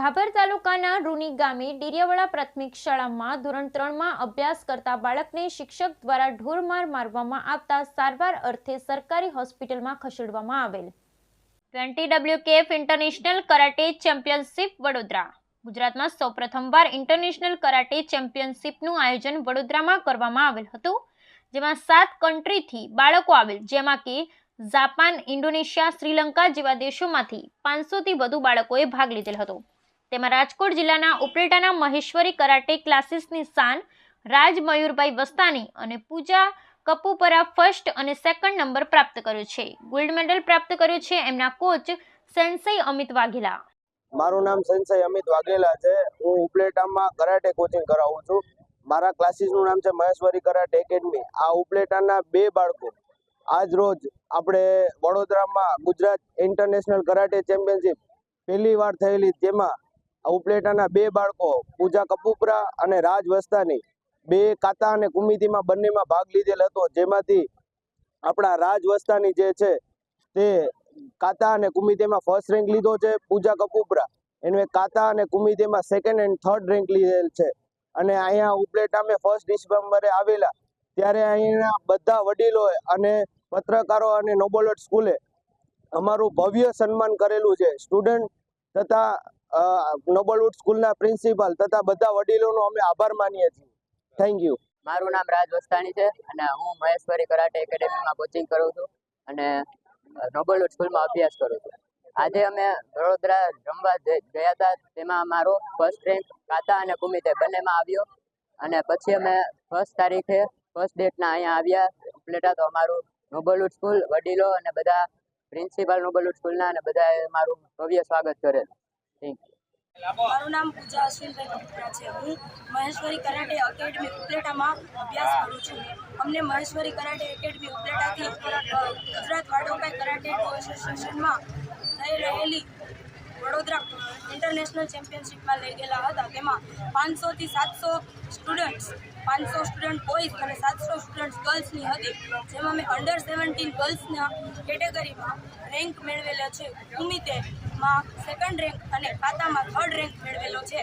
ભાભર તાલુકાના રૂની ગામે ડેરિયાવાળા પ્રાથમિક શાળામાં ધોરણ ત્રણમાં અભ્યાસ કરતા બાળકને શિક્ષક દ્વારા ઢોરમાર મારવામાં આવતા સારવાર અર્થે સરકારી હોસ્પિટલમાં ખસેડવામાં આવેલ. Twenty WKF international karate championship Vadodara. ગુજરાતમાં સૌપ્રથમવાર ઇન્ટરનેશનલ કરાટે ચેમ્પિયનશિપનું આયોજન વડોદરામાં કરવામાં આવેલ હતું, જેમાં સાત કન્ટ્રીથી બાળકો આવેલ, જેમાં કે જાપાન, ઇન્ડોનેશિયા, શ્રીલંકા જેવા દેશોમાંથી પાંચસોથી વધુ બાળકોએ ભાગ લીધેલ હતો. તેમાં રાજકોટ જિલ્લાના ઉપલેટાના મહેશ્વરી કરાટે ક્લાસીસની શાન, રાજ મયુરભાઈ વસ્તાની અને પૂજા કપૂપરા ફર્સ્ટ અને સેકન્ડ નંબર પ્રાપ્ત કર્યો છે. ગોલ્ડ મેડલ પ્રાપ્ત કર્યો છે એમના કોચ સેન્સઈ અમિત વાઘેલા. મારું નામ સંજય અમિત વાઘેલા છે. હું ઉપલેટામાં કરાટે કોચિંગ કરાવું છું. મારા ક્લાસીસનું નામ છે મહેશ્વરી કરાટે એકેડમી. આ ઉપલેટાના બે બાળકો આજ રોજ આપણે વડોદરામાં ગુજરાત ઇન્ટરનેશનલ કરાટે ચેમ્પિયનશિપ પહેલી વાર થયેલી, જેમાં ઉપલેટાના બે બાળકો, પૂજા કપૂપરા અને રાજ વસ્તાની, બે કાતા અને કુમિતીમાં બંનેમાં ભાગ લીધેલ હતો. જેમાંથી આપણા રાજ વસ્તાની જે છે તે કાતા અને કુમિતેમાં ફર્સ્ટ રેન્ક લીધો છે, પૂજા કપૂપરા. એને કાતા અને કુમિતેમાં સેકન્ડ એન્ડ થર્ડ રેન્ક લીધેલ છે. અને અહીંયા ઉપલેટા મેં ફર્સ્ટ ડિસેમ્બરે આવેલા, ત્યારે અહીંના બધા વડીલોએ અને પત્રકારો અને નોબોલટ સ્કૂલે અમારું ભવ્ય સન્માન કરેલું છે. સ્ટુડન્ટ તથા નોબલવુડ સ્કૂલના પ્રિન્સિપાલ તથા બધા વડીલોનો અમે આભાર માનીએ છીએ. થેન્ક યુ મારું નામ રાજ વસ્તાણી છે અને હું મહેશ્વરી કરાટે એકેડેમીમાં કોચિંગ કરું છું અને નોબલવુડ સ્કૂલમાં અભ્યાસ કરું છું. આજે અમે વડોદરા રમવા ગયા હતા, તેમાં અમારો ફર્સ્ટ રેન્ક કાતા અને કુમિતે બંનેમાં આવ્યો અને પછી અમે ફર્સ્ટ તારીખે ફર્સ્ટ ડેટના અહીંયા આવ્યા ઉપલેટા તો અમારું નોબલવુડ સ્કૂલ, વડીલો અને બધા પ્રિન્સિપાલ નોબલવુડ સ્કૂલના અને બધાએ મારું ભવ્ય સ્વાગત કરેલ. થેન્ક યુ મારું નામ પૂજા અશ્વિનભાઈ કપૂરા છે. હું મહેશ્વરી કરાટે એકેડમી ઉપલેટામાં અભ્યાસ કરું છું. અમને મહેશ્વરી કરાટે એકેડમી ઉપલેટાથી ગુજરાત વાડોકાઈ કરાટે એસોસિએશનમાં થઈ રહેલી વડોદરા ઇન્ટરનેશનલ ચેમ્પિયનશિપમાં લઈ ગયેલા હતા. તેમાં પાંચસોથી સાતસો સ્ટુડન્ટ્સ પાંચસો સ્ટુડન્ટ બોયઝ અને સાતસો સ્ટુડન્ટ ગર્લ્સની હતી, જેમાં મેં અંડર સેવન્ટીન ગર્લ્સના કેટેગરીમાં રેન્ક મેળવેલો છે. કુમિતેમાં સેકન્ડ રેન્ક અને ખાતામાં થર્ડ રેન્ક મેળવેલો છે.